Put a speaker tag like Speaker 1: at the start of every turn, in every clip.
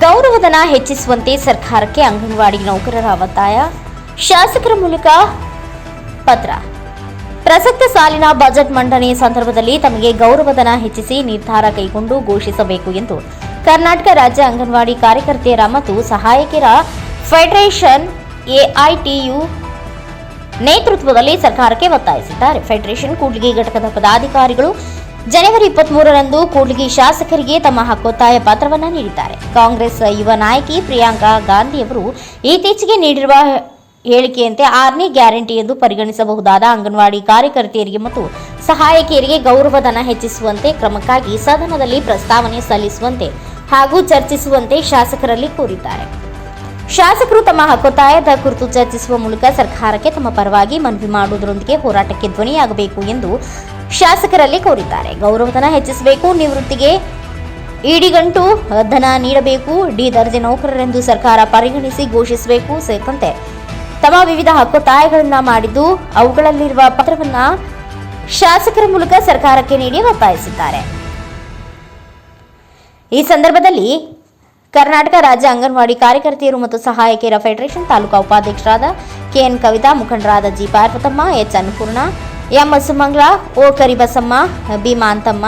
Speaker 1: ಗೌರವಧನ ಹೆಚ್ಚಿಸುವಂತೆ ಸರ್ಕಾರಕ್ಕೆ ಅಂಗನವಾಡಿ ನೌಕರರ ಒತ್ತಾಯ. ಶಾಸಕರ ಮೂಲಕ ಪತ್ರ. ಪ್ರಸಕ್ತ ಸಾಲಿನ ಬಜೆಟ್ ಮಂಡನೆ ಸಂದರ್ಭದಲ್ಲಿ ತಮಗೆ ಗೌರವಧನ ಹೆಚ್ಚಿಸಿ ನಿರ್ಧಾರ ಕೈಗೊಂಡು ಘೋಷಿಸಬೇಕು ಎಂದು ಕರ್ನಾಟಕ ರಾಜ್ಯ ಅಂಗನವಾಡಿ ಕಾರ್ಯಕರ್ತೆಯರ ಮತ್ತು ಸಹಾಯಕಿಯರ ಫೆಡರೇಷನ್ ಎಐಟಿಯು ನೇತೃತ್ವದಲ್ಲಿ ಸರ್ಕಾರಕ್ಕೆ ಒತ್ತಾಯಿಸಿದ್ದಾರೆ. ಫೆಡರೇಷನ್ ಕೂಡ್ಲಿಗಿ ಘಟಕದ ಪದಾಧಿಕಾರಿಗಳು ಜನವರಿ ಇಪ್ಪತ್ತ್ ಮೂರರಂದು ಕೂಡ್ಲಿಗಿ ಶಾಸಕರಿಗೆ ತಮ್ಮ ಹಕ್ಕೊತ್ತಾಯ ಪತ್ರವನ್ನು ನೀಡಿದ್ದಾರೆ. ಕಾಂಗ್ರೆಸ್ ಯುವ ನಾಯಕಿ ಪ್ರಿಯಾಂಕಾ ಗಾಂಧಿಯವರು ಇತ್ತೀಚೆಗೆ ನೀಡಿರುವ ಹೇಳಿಕೆಯಂತೆ ಆರನೇ ಗ್ಯಾರಂಟಿ ಎಂದು ಪರಿಗಣಿಸಬಹುದಾದ ಅಂಗನವಾಡಿ ಕಾರ್ಯಕರ್ತೆಯರಿಗೆ ಮತ್ತು ಸಹಾಯಕಿಯರಿಗೆ ಗೌರವಧನ ಹೆಚ್ಚಿಸುವಂತೆ ಕ್ರಮಕ್ಕಾಗಿ ಸದನದಲ್ಲಿ ಪ್ರಸ್ತಾವನೆ ಸಲ್ಲಿಸುವಂತೆ ಹಾಗೂ ಚರ್ಚಿಸುವಂತೆ ಶಾಸಕರಲ್ಲಿ ಕೋರಿದ್ದಾರೆ. ಶಾಸಕರು ತಮ್ಮ ಹಕ್ಕೊತ್ತಾಯದ ಕುರಿತು ಚರ್ಚಿಸುವ ಮೂಲಕ ಸರ್ಕಾರಕ್ಕೆ ತಮ್ಮ ಪರವಾಗಿ ಮನವಿ ಮಾಡುವುದರೊಂದಿಗೆ ಹೋರಾಟಕ್ಕೆ ಧ್ವನಿಯಾಗಬೇಕು ಎಂದು ಶಾಸಕರಲ್ಲಿ ಕೋರಿದ್ದಾರೆ. ಗೌರವಧನ ಹೆಚ್ಚಿಸಬೇಕು, ನಿವೃತ್ತಿಗೆ ಇಡಿಗಂಟು ಧನ ನೀಡಬೇಕು, ಡಿ ದರ್ಜೆ ನೌಕರರೆಂದು ಸರ್ಕಾರ ಪರಿಗಣಿಸಿ ಘೋಷಿಸಬೇಕು ಸೇರಿದಂತೆ ತಮ್ಮ ವಿವಿಧ ಹಕ್ಕೊತ್ತಾಯಗಳನ್ನ ಮಾಡಿದ್ದು ಅವುಗಳಲ್ಲಿರುವ ಪತ್ರವನ್ನ ಶಾಸಕರ ಮೂಲಕ ಸರ್ಕಾರಕ್ಕೆ ನೀಡಿ ಒತ್ತಾಯಿಸಿದ್ದಾರೆ. ಈ ಸಂದರ್ಭದಲ್ಲಿ ಕರ್ನಾಟಕ ರಾಜ್ಯ ಅಂಗನವಾಡಿ ಕಾರ್ಯಕರ್ತೆಯರು ಮತ್ತು ಸಹಾಯಕಿಯರ ಫೆಡರೇಷನ್ ತಾಲೂಕಾ ಉಪಾಧ್ಯಕ್ಷರಾದ ಕೆಎನ್ ಕವಿತಾ, ಮುಖಂಡರಾದ G Parvathamma, H Annapurna M Sumangala O Karibasamma Bheemanthamma,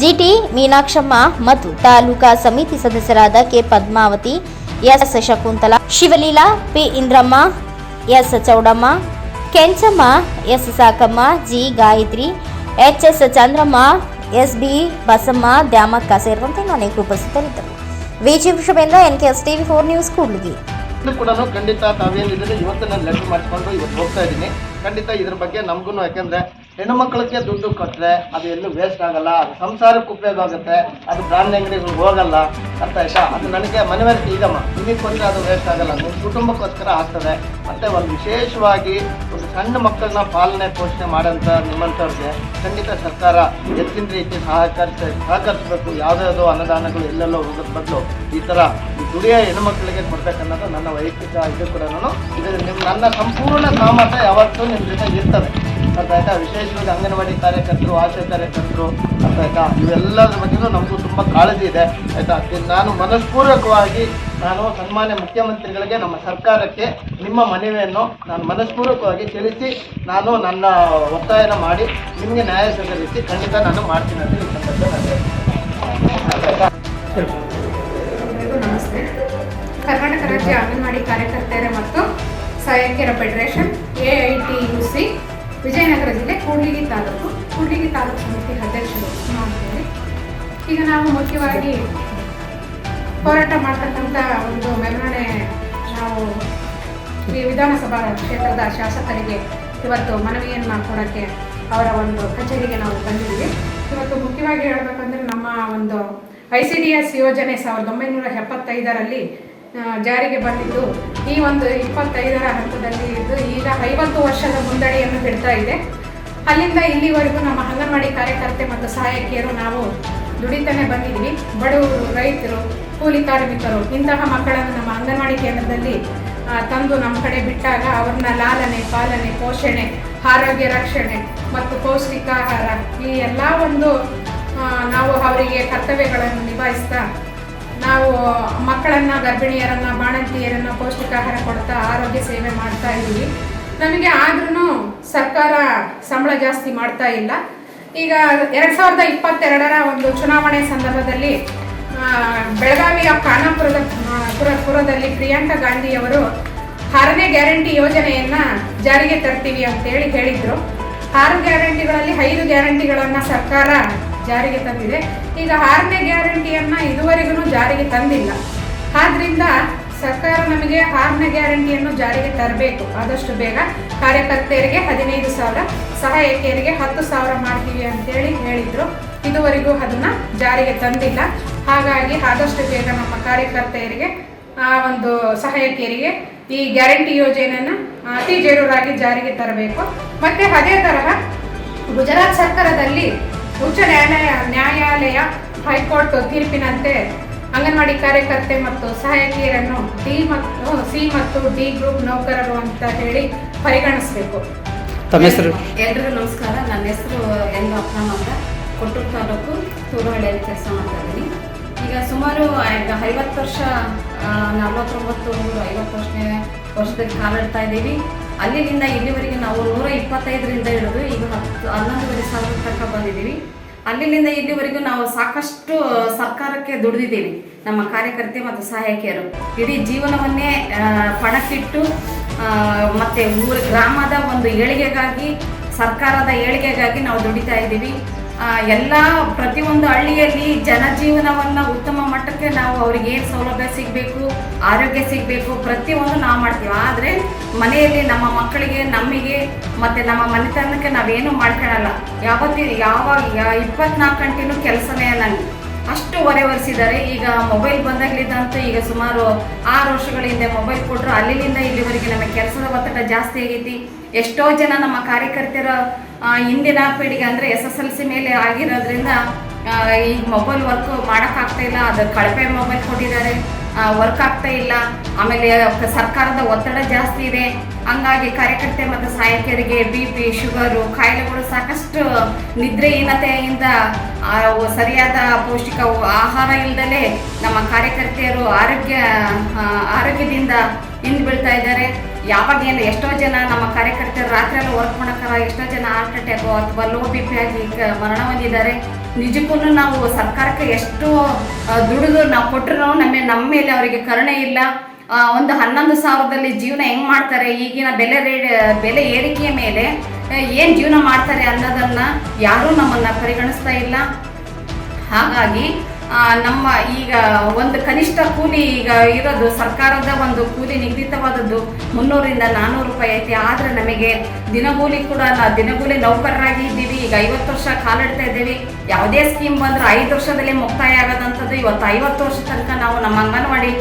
Speaker 1: G T Meenakshamma ಮತ್ತು ತಾಲೂಕಾ ಸಮಿತಿ ಸದಸ್ಯರಾದ K Padmavathi, S Shakuntala, Shivaleela, P Indramma, S Chowdamma, Kenchamma, S Sakamma, G Gayatri, H S Chandramma, S B Basamma, Dyamakka ಸೇರಿದಂತೆ ಅನೇಕ ಉಪಸ್ಥಿತರಿದ್ದರು. V G Vishwabendra N K S TV four news Kudligi.
Speaker 2: ಕೂಡ ಖಂಡಿತ ತಾವೇನಿದ್ರೆ ಇವತ್ತು ನಾನು letter ಮಾಡಿಕೊಂಡು ಇವತ್ತು ಹೋಗ್ತಾ ಇದ್ದೀನಿ. ಖಂಡಿತ ಇದ್ರ ಬಗ್ಗೆ ನಮಗೂ ಯಾಕಂದ್ರೆ ಹೆಣ್ಣು ಮಕ್ಕಳಿಗೆ ದುಡ್ಡು ಕೊಟ್ಟರೆ ಅದು ಎಲ್ಲೂ ವೇಸ್ಟ್ ಆಗಲ್ಲ, ಅದು ಸಂಸಾರಕ್ಕೆ ಉಪಯೋಗ ಆಗುತ್ತೆ, ಅದು ಬ್ರಾಂಡ್ ಅಂಗಡಿಗಳಿಗೆ ಹೋಗಲ್ಲ ಅರ್ಥ ಆಯ್ತಾ? ಅದು ನನಗೆ ಮನವರಿಕೆ ಇದಮ್ಮ ನಿಮಗೆ ಕೊಟ್ಟರೆ ಅದು ವೇಸ್ಟ್ ಆಗಲ್ಲ ನಿಮ್ಮ ಕುಟುಂಬಕ್ಕೋಸ್ಕರ ಆಗ್ತದೆ. ಮತ್ತೆ ಒಂದು ವಿಶೇಷವಾಗಿ ಒಂದು ಸಣ್ಣ ಮಕ್ಕಳನ್ನ ಪಾಲನೆ, ಪೋಷಣೆ ಮಾಡೋಂಥ ನಿಮ್ಮಂಥವ್ರಿಗೆ ಖಂಡಿತ ಸರ್ಕಾರ ಹೆಚ್ಚಿನ ರೀತಿ ಸಹಕರಿಸ, ಸಹಕರಿಸಬೇಕು. ಯಾವುದ್ಯಾವುದೋ ಅನುದಾನಗಳು ಎಲ್ಲೆಲ್ಲೋ ಹೋಗೋದ್ ಬದಲು ಈ ಥರ ದುಡಿಯೋ ಹೆಣ್ಮಕ್ಳಿಗೆ ಕೊಡ್ಬೇಕನ್ನೋದು ನನ್ನ ವೈಯಕ್ತಿಕ ಇದು ಕೂಡ ಇದು ನಿಮ್ಮ ನನ್ನ ಸಂಪೂರ್ಣ ಸಾಮರ್ಥ್ಯ ಯಾವತ್ತೂ ನಿಮ್ಮ ಜೊತೆ ಇರ್ತದೆ. ಅರ್ಥ ಆಯ್ತಾ? ವಿಶೇಷವಾಗಿ ಅಂಗನವಾಡಿ ಕಾರ್ಯಕರ್ತರು, ಆಶಾ ಕಾರ್ಯಕರ್ತರು, ಅರ್ಥ ಆಯ್ತಾ? ಇವೆಲ್ಲದ್ರ ಬಗ್ಗೆನೂ ನಮಗೂ ತುಂಬ ಕಾಳಜಿ ಇದೆ, ಆಯಿತಾ? ನಾನು ಮನಸ್ಪೂರ್ವಕವಾಗಿ ನಾನು ಸನ್ಮಾನ್ಯ ಮುಖ್ಯಮಂತ್ರಿಗಳಿಗೆ ನಮ್ಮ ಸರ್ಕಾರಕ್ಕೆ ನಿಮ್ಮ ಮನವಿಯನ್ನು ನಾನು ಮನಸ್ಪೂರ್ವಕವಾಗಿ ತಿಳಿಸಿ, ನಾನು ನನ್ನ ಒತ್ತಾಯನ ಮಾಡಿ ನಿಮಗೆ ನ್ಯಾಯ ಸಲ್ಲಿಸಿ ಖಂಡಿತ ನಾನು ಮಾಡ್ತೀನಿ ಅಂತ ಈ ಸಂದರ್ಭದಲ್ಲಿ
Speaker 3: ನಮಸ್ತೆ. ಕರ್ನಾಟಕ ರಾಜ್ಯ ಅಂಗನವಾಡಿ ಕಾರ್ಯಕರ್ತೆಯರ ಮತ್ತು ಸಹಾಯಕಿಯರ federation, A I T U C Vijayanagara ಜಿಲ್ಲೆ ಕೂಡ್ಲಿಗಿ ತಾಲೂಕು ಕೂಡ್ಲಿಗಿ ತಾಲೂಕು ಸಮಿತಿ ಅಧ್ಯಕ್ಷರು ಈಗ ನಾವು ಮುಖ್ಯವಾಗಿ ಹೋರಾಟ ಮಾಡ್ತಕ್ಕಂಥ ಒಂದು ಮೆರವಣಿಗೆ ನಾವು ಈ ವಿಧಾನಸಭಾ ಕ್ಷೇತ್ರದ ಶಾಸಕರಿಗೆ ಇವತ್ತು ಮನವಿಯನ್ನು ಕೊಡೋಕ್ಕೆ ಅವರ ಒಂದು ಕಚೇರಿಗೆ ನಾವು ಬಂದಿದ್ದೀವಿ. ಇವತ್ತು ಮುಖ್ಯವಾಗಿ ಹೇಳಬೇಕಂದ್ರೆ ನಮ್ಮ ಒಂದು ಐ ಸಿ ಡಿ ಎಸ್ ಯೋಜನೆ ಸಾವಿರದ ಒಂಬೈನೂರ ಎಪ್ಪತ್ತೈದರಲ್ಲಿ ಜಾರಿಗೆ ಬಂದಿದ್ದು ಈ ಒಂದು ಇಪ್ಪತ್ತೈದರ ಹಂತದಲ್ಲಿ ಇದ್ದು ಈಗ ಐವತ್ತು ವರ್ಷದ ಮುಂದಡಿಯನ್ನು ಬಿಡ್ತಾ ಇದೆ. ಅಲ್ಲಿಂದ ಇಲ್ಲಿವರೆಗೂ ನಮ್ಮ ಅಂಗನವಾಡಿ ಕಾರ್ಯಕರ್ತೆ ಮತ್ತು ಸಹಾಯಕಿಯರು ನಾವು ದುಡಿತಾನೆ ಬಂದಿದ್ವಿ ಬಡವರು, ರೈತರು, ಕೂಲಿ ಕಾರ್ಮಿಕರು, ಇಂತಹ ಮಕ್ಕಳನ್ನು ನಮ್ಮ ಅಂಗನವಾಡಿ ಕೇಂದ್ರದಲ್ಲಿ ತಂದು ನಮ್ಮ ಕಡೆ ಬಿಟ್ಟಾಗ ಅವ್ರನ್ನ ಲಾಲನೆ, ಪಾಲನೆ, ಪೋಷಣೆ, ಆರೋಗ್ಯ ರಕ್ಷಣೆ ಮತ್ತು ಪೌಷ್ಟಿಕಾಹಾರ ಈ ಎಲ್ಲ ಒಂದು ನಾವು ಅವರಿಗೆ ಕರ್ತವ್ಯಗಳನ್ನು ನಿಭಾಯಿಸ್ತಾ ನಾವು ಮಕ್ಕಳನ್ನ, ಗರ್ಭಿಣಿಯರನ್ನ, ಬಾಣಂತಿಯರನ್ನ ಪೌಷ್ಟಿಕಾಹಾರ ಕೊಡ್ತಾ ಆರೋಗ್ಯ ಸೇವೆ ಮಾಡ್ತಾ ಇದ್ದೀವಿ. ನಮಗೆ ಆದ್ರೂ ಸರ್ಕಾರ ಸಂಬಳ ಜಾಸ್ತಿ ಮಾಡ್ತಾ ಇಲ್ಲ. ಈಗ ಎರಡ್ ಸಾವಿರದ ಇಪ್ಪತ್ತೆರಡರ ಒಂದು ಚುನಾವಣೆ ಸಂದರ್ಭದಲ್ಲಿ ಬೆಳಗಾವಿಯ ಖಾನಾಪುರದ ಪುರದಲ್ಲಿ ಪ್ರಿಯಾಂಕಾ ಗಾಂಧಿಯವರು ಆರನೇ ಗ್ಯಾರಂಟಿ ಯೋಜನೆಯನ್ನ ಜಾರಿಗೆ ತರ್ತೀವಿ ಅಂತೇಳಿ ಹೇಳಿದ್ರು. ಆರು ಗ್ಯಾರಂಟಿಗಳಲ್ಲಿ ಐದು ಗ್ಯಾರಂಟಿಗಳನ್ನು ಸರ್ಕಾರ ಜಾರಿಗೆ ತಂದಿದೆ. ಈಗ ಆರನೇ ಗ್ಯಾರಂಟಿಯನ್ನ ಇದುವರೆಗೂ ಜಾರಿಗೆ ತಂದಿಲ್ಲ. ಆದ್ದರಿಂದ ಸರ್ಕಾರ ನಮಗೆ ಆರನೇ ಗ್ಯಾರಂಟಿಯನ್ನು ಜಾರಿಗೆ ತರಬೇಕು. ಆದಷ್ಟು ಬೇಗ ಕಾರ್ಯಕರ್ತೆಯರಿಗೆ ಹದಿನೈದು ಸಾವಿರ, ಸಹಾಯಕಿಯರಿಗೆ ಹತ್ತು ಸಾವಿರ ಮಾಡ್ತೀವಿ ಅಂತೇಳಿ ಹೇಳಿದ್ರು. ಇದುವರೆಗೂ ಅದನ್ನ ಜಾರಿಗೆ ತಂದಿಲ್ಲ. ಹಾಗಾಗಿ ಆದಷ್ಟು ಬೇಗ ನಮ್ಮ ಕಾರ್ಯಕರ್ತೆಯರಿಗೆ, ಆ ಒಂದು ಸಹಾಯಕಿಯರಿಗೆ ಈ ಗ್ಯಾರಂಟಿ ಯೋಜನೆಯನ್ನು ಅತಿ ಜರೂರಾಗಿ ಜಾರಿಗೆ ತರಬೇಕು. ಮತ್ತೆ ಅದೇ ತರಹ ಗುಜರಾತ್ ಸರ್ಕಾರದಲ್ಲಿ ಉಚ್ಚ ನ್ಯಾಯಾಲಯ ನ್ಯಾಯಾಲಯ ಹೈಕೋರ್ಟ್ ತೀರ್ಪಿನಂತೆ ಅಂಗನವಾಡಿ ಕಾರ್ಯಕರ್ತೆ ಮತ್ತು ಸಹಾಯಕಿಯರನ್ನು ಡಿ ಮತ್ತು ಸಿ ಮತ್ತು ಡಿ ಗ್ರೂಪ್ ನೌಕರರು ಅಂತ ಹೇಳಿ ಪರಿಗಣಿಸಬೇಕು.
Speaker 4: ತಮ್ಮ ಹೆಸರು?
Speaker 5: ಎಲ್ರಿಗೂ ನಮಸ್ಕಾರ. ನನ್ನ ಹೆಸರು ಎಲ್ ಅಪ್ಪನ ಅಂತ. ಕೊಟ್ಟೂರು ತಾಲೂಕು ತೂರುಹಳ್ಳಿಯಲ್ಲಿ ಕೆಲಸ ಮಾಡ್ತಾ ಇದ್ದೀನಿ. ಈಗ ಸುಮಾರು ಐವತ್ತು ವರ್ಷ ಆ, ನಲವತ್ತೊಂಬತ್ತು ಐವತ್ತು ವರ್ಷನೇ ವರ್ಷದಲ್ಲಿ ಕಾಲಿಡ್ತಾ ಇದ್ದೀವಿ. ಅಲ್ಲಿಂದ ಇಲ್ಲಿವರೆಗೆ ನಾವು ನೂರ ಇಪ್ಪತ್ತೈದರಿಂದ ಹಿಡಿದು ಈಗ ಹತ್ತು, ಹನ್ನೊಂದುವರೆ ಸಾವಿರ ತನಕ ಬಂದಿದ್ದೀವಿ. ಅಲ್ಲಿಂದ ಇಲ್ಲಿವರೆಗೂ ನಾವು ಸಾಕಷ್ಟು ಸರ್ಕಾರಕ್ಕೆ ದುಡಿದಿದ್ದೀವಿ. ನಮ್ಮ ಕಾರ್ಯಕರ್ತೆ ಮತ್ತು ಸಹಾಯಕಿಯರು. ಇಡೀ ಜೀವನವನ್ನೇ ಪಣಕ್ಕಿಟ್ಟು ಮತ್ತು ಊರ, ಗ್ರಾಮದ ಒಂದು ಏಳಿಗೆಗಾಗಿ, ಸರ್ಕಾರದ ಏಳಿಗೆಗಾಗಿ ನಾವು ದುಡಿತಾ ಇದ್ದೀವಿ. ಎಲ್ಲ ಪ್ರತಿಯೊಂದು ಹಳ್ಳಿಯಲ್ಲಿ ಜನಜೀವನವನ್ನು ಉತ್ತಮ ಮಟ್ಟಕ್ಕೆ ನಾವು ಅವ್ರಿಗೆ ಏನು ಸೌಲಭ್ಯ ಸಿಗಬೇಕು, ಆರೋಗ್ಯ ಸಿಗಬೇಕು, ಪ್ರತಿಯೊಂದು ನಾವು ಮಾಡ್ತೀವಿ. ಆದರೆ ಮನೆಯಲ್ಲಿ ನಮ್ಮ ಮಕ್ಕಳಿಗೆ ನಮಗೆ ಮತ್ತು ನಮ್ಮ ಮನೆತನಕ್ಕೆ ನಾವೇನು ಮಾಡ್ಕೊಳಲ್ಲ. ಯಾವತ್ತಿ ಯಾವ ಇಪ್ಪತ್ನಾಲ್ಕು ಗಂಟೆನೂ ಕೆಲಸನೇ ನನಗೆ ಅಷ್ಟು ಹೊರೆ ಹೊರಿಸಿದ್ದಾರೆ ಈಗ ಮೊಬೈಲ್ ಬಂದಾಗಲಿದ್ದಂತೂ ಈಗ ಸುಮಾರು ಆರು ವರ್ಷಗಳ ಹಿಂದೆ ಮೊಬೈಲ್ ಕೊಟ್ಟರು ಅಲ್ಲಿಂದ ಇಲ್ಲಿವರೆಗೆ ನಮಗೆ ಕೆಲಸದ ಒತ್ತಡ ಜಾಸ್ತಿ ಆಗೈತಿ. ಎಷ್ಟೋ ಜನ ನಮ್ಮ ಕಾರ್ಯಕರ್ತರ ಆ, ಇಂದಿನ ಪೀಳಿಗೆ ಅಂದರೆ ಎಸ್ ಎಸ್ ಎಲ್ ಸಿ ಮೇಲೆ ಆಗಿರೋದ್ರಿಂದ ಈಗ ಮೊಬೈಲ್ ವರ್ಕ್ ಮಾಡೋಕ್ಕಾಗ್ತಾ ಇಲ್ಲ. ಅದು ಕಳಪೆ ಮೊಬೈಲ್ ಕೊಟ್ಟಿದ್ದಾರೆ. ವರ್ಕ್ ಆಗ್ತಾ ಇಲ್ಲ. ಆಮೇಲೆ ಸರ್ಕಾರದ ಒತ್ತಡ ಜಾಸ್ತಿ ಇದೆ. ಹಂಗಾಗಿ ಕಾರ್ಯಕರ್ತೆ ಮತ್ತು ಸಹಾಯಕರಿಗೆ ಬಿ ಪಿ ಶುಗರು ಕಾಯಿಲೆಗಳು ಸಾಕಷ್ಟು ನಿದ್ರೆಹೀನತೆಯಿಂದ ಸರಿಯಾದ ಪೌಷ್ಟಿಕ ಆಹಾರ ಇಲ್ಲದಲೇ ನಮ್ಮ ಕಾರ್ಯಕರ್ತೆಯರು ಆರೋಗ್ಯ ಆರೋಗ್ಯದಿಂದ ಹಿಂದೆ ಬೀಳ್ತಾ ಇದ್ದಾರೆ. ಯಾವಾಗ ಏನು ಎಷ್ಟೋ ಜನ ನಮ್ಮ ಕಾರ್ಯಕರ್ತರು ರಾತ್ರಿ ಎಲ್ಲ ವರ್ಕ್ ಮಾಡೋಕ್ಕಾರ, ಎಷ್ಟೋ ಜನ ಹಾರ್ಟ್ ಅಟ್ಯಾಕು ಅಥವಾ ಲೋ ಬಿ ಪಿ ಆಗಿ ಮರಣ ಹೊಂದಿದ್ದಾರೆ. ನಿಜಕ್ಕೂ ನಾವು ಸರ್ಕಾರಕ್ಕೆ ಎಷ್ಟು ದುಡಿದು ನಾವು ಕೊಟ್ಟರು ನಮ್ಮ ನಮ್ಮ ಮೇಲೆ ಅವರಿಗೆ ಕರುಣೆ ಇಲ್ಲ. ಒಂದು ಹನ್ನೊಂದು ಸಾವಿರದಲ್ಲಿ ಜೀವನ ಹೆಂಗೆ ಮಾಡ್ತಾರೆ, ಈಗಿನ ಬೆಲೆ ರೇಟ್, ಬೆಲೆ ಏರಿಕೆಯ ಮೇಲೆ ಏನು ಜೀವನ ಮಾಡ್ತಾರೆ ಅನ್ನೋದನ್ನು ಯಾರೂ ನಮ್ಮನ್ನು ಪರಿಗಣಿಸ್ತಾ ಇಲ್ಲ. ಹಾಗಾಗಿ ನಮ್ಮ ಈಗ ಒಂದು ಕನಿಷ್ಠ ಕೂಲಿ ಈಗ ಇರೋದು ಸರ್ಕಾರದ ಒಂದು ಕೂಲಿ ನಿಗದಿತವಾದದ್ದು ಮುನ್ನೂರಿಂದ ನಾನ್ನೂರು ರೂಪಾಯಿ ಐತಿ. ಆದರೆ ನಮಗೆ ದಿನಗೂಲಿ ಕೂಡ ದಿನಗೂಲಿ ನೌಕರರಾಗಿ ಇದ್ದೀವಿ. ಈಗ ಐವತ್ತು ವರ್ಷ ಕಾಲಿಡ್ತಾ ಇದ್ದೀವಿ. ಯಾವುದೇ ಸ್ಕೀಮ್ ಬಂದ್ರೆ ಐದು ವರ್ಷದಲ್ಲಿ ಮುಕ್ತಾಯ ಆಗದಂಥದ್ದು. ಇವತ್ತು ಐವತ್ತು ವರ್ಷ ತನಕ ನಾವು ನಮ್ಮ ಅಂಗನವಾಡಿ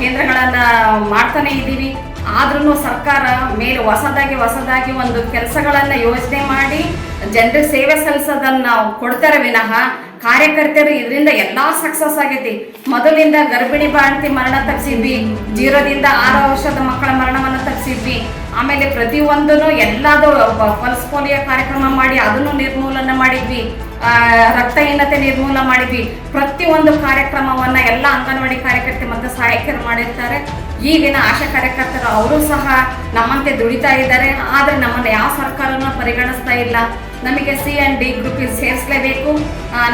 Speaker 5: ಕೇಂದ್ರಗಳನ್ನು ಮಾಡ್ತಾನೆ ಇದ್ದೀವಿ. ಆದ್ರೂ ಸರ್ಕಾರ ಮೇಲೆ ಹೊಸದಾಗಿ ಹೊಸದಾಗಿ ಒಂದು ಕೆಲಸಗಳನ್ನು ಯೋಜನೆ ಮಾಡಿ ಜನರಿಗೆ ಸೇವೆ ಸಲ್ಲಿಸೋದನ್ನು ಕೊಡ್ತಾರೆ ವಿನಃ ಕಾರ್ಯಕರ್ತರು ಇದರಿಂದ ಎಲ್ಲಾ ಸಕ್ಸಸ್ ಆಗೈತಿ. ಮೊದಲಿಂದ ಗರ್ಭಿಣಿ ಬಾಣತಿ ಮರಣ ತಪ್ಪಿಸಿದ್ವಿ ಜೀರೋದಿಂದ ಆರು ವರ್ಷದ ಮಕ್ಕಳ ಮರಣವನ್ನು ತಪ್ಪಿಸಿದ್ವಿ ಆಮೇಲೆ ಪ್ರತಿಯೊಂದನ್ನು ಎಲ್ಲಾದು ಪಲ್ಸ್ ಪೋಲಿಯೋ ಕಾರ್ಯಕ್ರಮ ಮಾಡಿ ಅದನ್ನು ನಿರ್ಮೂಲನೆ ಮಾಡಿದ್ವಿ. ರಕ್ತಹೀನತೆ ನಿರ್ಮೂಲ ಮಾಡಿದ್ವಿ. ಪ್ರತಿಯೊಂದು ಕಾರ್ಯಕ್ರಮವನ್ನ ಎಲ್ಲ ಅಂಗನವಾಡಿ ಕಾರ್ಯಕರ್ತೆ ಮತ್ತು ಸಹಾಯಕರು ಮಾಡಿರ್ತಾರೆ. ಈಗಿನ ಆಶಾ ಕಾರ್ಯಕರ್ತರು ಅವರು ಸಹ ನಮ್ಮಂತೆ ದುಡಿತಾ ಇದ್ದಾರೆ. ಆದರೆ ನಮ್ಮನ್ನು ಯಾವ ಸರ್ಕಾರನೂ ಪರಿಗಣಿಸ್ತಾ ಇಲ್ಲ. ನಮಗೆ ಸಿ ಆ್ಯಂಡ್ ಡಿ ಗ್ರೂಪಿಗೆ ಸೇರಿಸಲೇಬೇಕು.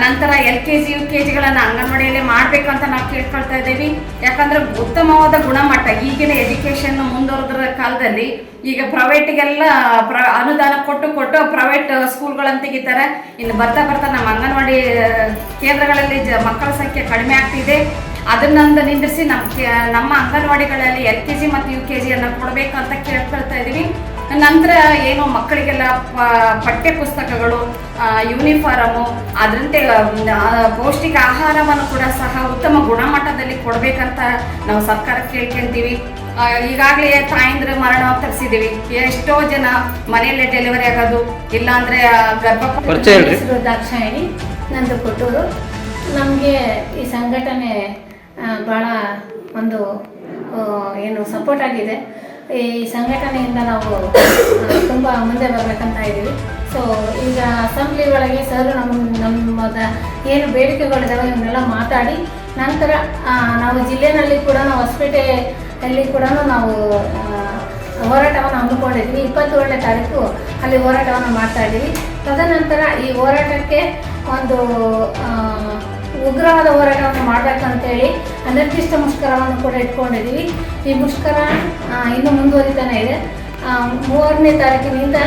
Speaker 5: ನಂತರ L K G, U K ಜಿಗಳನ್ನು ಅಂಗನವಾಡಿಯಲ್ಲಿ ಮಾಡಬೇಕು ಅಂತ ನಾವು ಕೇಳ್ಕೊಳ್ತಾ ಇದ್ದೀವಿ. ಯಾಕಂದರೆ ಉತ್ತಮವಾದ ಗುಣಮಟ್ಟ, ಈಗಿನ ಎಜುಕೇಷನ್ ಮುಂದುವರೆದ್ರ ಕಾಲದಲ್ಲಿ ಈಗ ಪ್ರೈವೇಟಿಗೆಲ್ಲ, ಪ್ರ, ಅನುದಾನ ಕೊಟ್ಟು ಕೊಟ್ಟು ಪ್ರೈವೇಟ್ ಸ್ಕೂಲ್ಗಳನ್ನು ತೆಗಿತಾರೆ. ಇನ್ನು ಬರ್ತಾ ಬರ್ತಾ ನಮ್ಮ ಅಂಗನವಾಡಿ ಕೇಂದ್ರಗಳಲ್ಲಿ ಜ, ಮಕ್ಕಳ ಸಂಖ್ಯೆ ಕಡಿಮೆ ಆಗ್ತಿದೆ. ಅದನ್ನೊಂದು ನಿಂದಿಸಿ ನಮ್ಮ ನಮ್ಮ ಅಂಗನವಾಡಿಗಳಲ್ಲಿ ಎಲ್ ಕೆ ಜಿ ಮತ್ತು ಯು ಕೆ ಜಿಯನ್ನು ಕೊಡಬೇಕು ಅಂತ ಕೇಳ್ಕೊಳ್ತಾ ಇದ್ದೀವಿ. ನಂತರ ಏನು ಮಕ್ಕಳಿಗೆಲ್ಲ ಪಠ್ಯ ಪುಸ್ತಕಗಳು ಯೂನಿಫಾರಮು ಅದರಂತೆ ಪೌಷ್ಟಿಕ ಆಹಾರವನ್ನು ಕೂಡ ಸಹ ಉತ್ತಮ ಗುಣಮಟ್ಟದಲ್ಲಿ ಕೊಡಬೇಕಂತ ನಾವು ಸರ್ಕಾರ ಕೇಳ್ಕೊಂತೀವಿ. ಈಗಾಗಲೇ ತಾಯಂದ್ರ ಮರಣ ತರಿಸಿದ್ದೀವಿ ಎಷ್ಟೋ ಜನ ಮನೆಯಲ್ಲೇ ಡೆಲಿವರಿ ಆಗೋದು ಇಲ್ಲಾಂದ್ರೆ
Speaker 6: ದಾಕ್ಷಾಯಿಣಿ ನಂದು ಕೊಟ್ಟೂರು ನಮಗೆ ಈ ಸಂಘಟನೆ ಭಾಳ ಒಂದು ಏನು ಸಪೋರ್ಟ್ ಆಗಿದೆ. ಈ ಸಂಘಟನೆಯಿಂದ ನಾವು ತುಂಬ ಮುಂದೆ ಬರಬೇಕಂತ ಇದ್ದೀವಿ. ಸೊ ಈಗ ಅಸೆಂಬ್ಲಿ ಒಳಗೆ ಸರ್ ನಮ್ಮ ನಮ್ಮದ ಏನು ಬೇಡಿಕೆಗಳಿದಾವೆ ಇವನ್ನೆಲ್ಲ ಮಾತಾಡಿ, ನಂತರ ನಾವು ಜಿಲ್ಲೆನಲ್ಲಿ ಕೂಡ ನಾವು ಹೊಸಪೇಟೆಯಲ್ಲಿ ಕೂಡ ನಾವು ಹೋರಾಟವನ್ನು ಹಮ್ಮಿಕೊಂಡಿದ್ವಿ ಇಪ್ಪತ್ತೇಳನೇ ತಾರೀಕು ಅಲ್ಲಿ ಹೋರಾಟವನ್ನು ಮಾಡ್ತಾ ಇದ್ದೀವಿ. ತದನಂತರ ಈ ಹೋರಾಟಕ್ಕೆ ಒಂದು ಉಗ್ರವಾದ ಹೋರಾಟವನ್ನು ಮಾಡಬೇಕಂತೇಳಿ ಅನಿರ್ದಿಷ್ಟ ಮುಷ್ಕರವನ್ನು ಕೂಡ ಇಟ್ಕೊಂಡಿದ್ದೀವಿ ಈ ಮುಷ್ಕರ ಇನ್ನು ಮುಂದುವರಿತಾನೆ ಇದೆ. ಮೂರನೇ ತಾರೀಕಿನಿಂದ